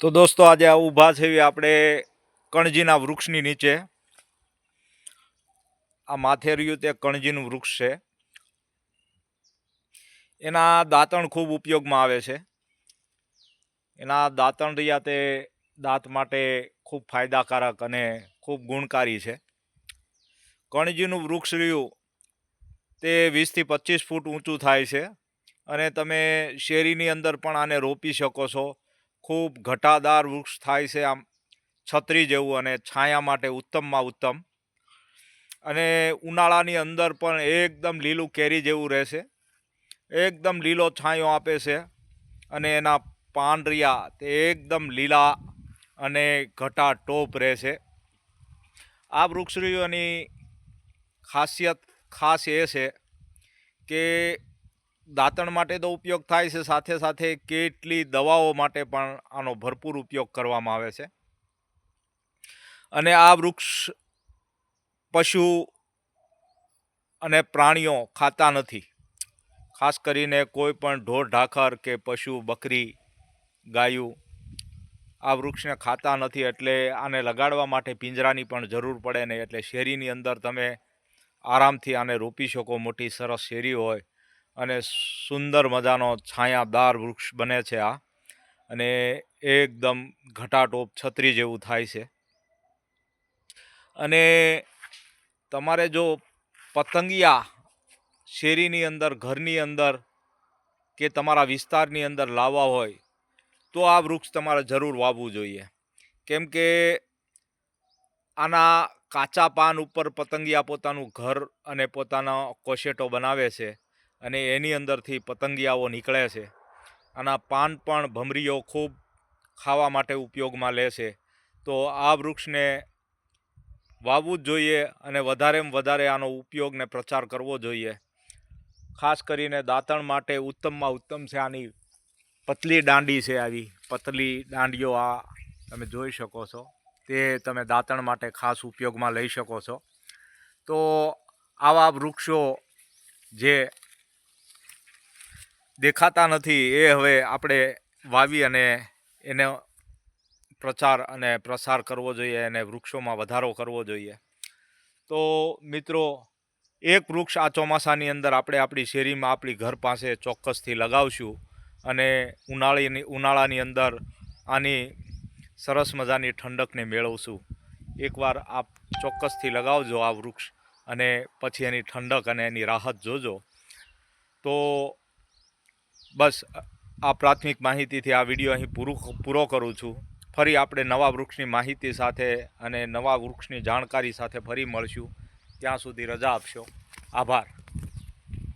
તો દોસ્તો, આજે ઊભા છે આપણે કણજીના વૃક્ષની નીચે. આ માથેરિયું તે કણજીનું વૃક્ષ છે. એના દાંતણ ખૂબ ઉપયોગમાં આવે છે. એના દાંતણ રહ્યા તે દાંત માટે ખૂબ ફાયદાકારક અને ખૂબ ગુણકારી છે. કણજીનું વૃક્ષ રહ્યું તે વીસથી પચીસ ફૂટ ઊંચું થાય છે અને તમે શેરીની અંદર પણ આને રોપી શકો છો. ખૂબ ઘટાદાર વૃક્ષ થાય છે આમ છત્રી જેવું અને છાયા માટે ઉત્તમમાં ઉત્તમ. અને ઉનાળાની અંદર પણ એકદમ લીલું કેરી જેવું રહેશે. એકદમ લીલો છાંયો આપે છે અને એના પાંડરિયા તે એકદમ લીલા અને ઘટા ટોપ રહેશે. આ વૃક્ષરીઓની ખાસિયત ખાસ એ છે કે દાંતણ માટે તો ઉપયોગ થાય છે, સાથે સાથે કેટલી દવાઓ માટે પણ આનો ભરપૂર ઉપયોગ કરવામાં આવે છે. અને આ વૃક્ષ પશુ અને પ્રાણીઓ ખાતા નથી. ખાસ કરીને કોઈ પણ ઢોર, ઢાખર કે પશુ, બકરી, ગાયું આ વૃક્ષને ખાતા નથી એટલે આને લગાડવા માટે પિંજરાની પણ જરૂર પડે નહીં. એટલે શેરીની અંદર તમે આરામથી આને રોપી શકો. મોટી સરસ શેરી હોય અને સુંદર મજાનો છાયાદાર વૃક્ષ બને છે આ. અને એકદમ ઘટાટોપ છત્રી જેવું થાય છે. અને તમારે જો પતંગિયા શેરીની અંદર, ઘરની અંદર કે તમારા વિસ્તારની અંદર લાવવા હોય, તો આ વૃક્ષ તમારે જરૂર વાવવું જોઈએ. કેમ કે આના કાચા પાન ઉપર પતંગિયા પોતાનું ઘર અને પોતાનો કોશેટો બનાવે છે. અને એની અંદરથી પતંગિયાઓ નીકળે છે. આના પાન પણ ભમરીઓ ખૂબ ખાવા માટે ઉપયોગમાં લે છે. તો આ વૃક્ષને વાવવું જ જોઈએ અને વધારેમાં વધારે આનો ઉપયોગને પ્રચાર કરવો જોઈએ. ખાસ કરીને દાંતણ માટે ઉત્તમમાં ઉત્તમ છે આની પતલી દાંડી છે આવી. પતલી દાંડીઓ આ તમે જોઈ શકો છો. તે તમે દાંતણ માટે ખાસ ઉપયોગમાં લઈ શકો છો. તો આવા વૃક્ષો જે દેખાતા નથી, એ હવે આપણે વાવી અને એનો પ્રચાર અને પ્રસાર કરવો જોઈએ અને વૃક્ષોમાં વધારો કરવો જોઈએ. તો મિત્રો, એક વૃક્ષ આ ચોમાસાની અંદર આપણે આપણી શેરીમાં આપણી ઘર પાસે ચોક્કસથી લગાવશું અને ઉનાળીની, ઉનાળાની અંદર આની સરસ મજાની ઠંડકને મેળવશું. એકવાર આપ ચોક્કસથી લગાવજો આ વૃક્ષ અને પછી એની ઠંડક અને એની રાહત જોજો. તો બસ, આ પ્રાથમિક માહિતીથી આ વીડિયો અહીં પૂરું પૂરો કરું છું. ફરી આપણે નવા વૃક્ષની માહિતી સાથે અને નવા વૃક્ષની જાણકારી સાથે ફરી મળશું. ત્યાં સુધી રજા આપશો. આભાર.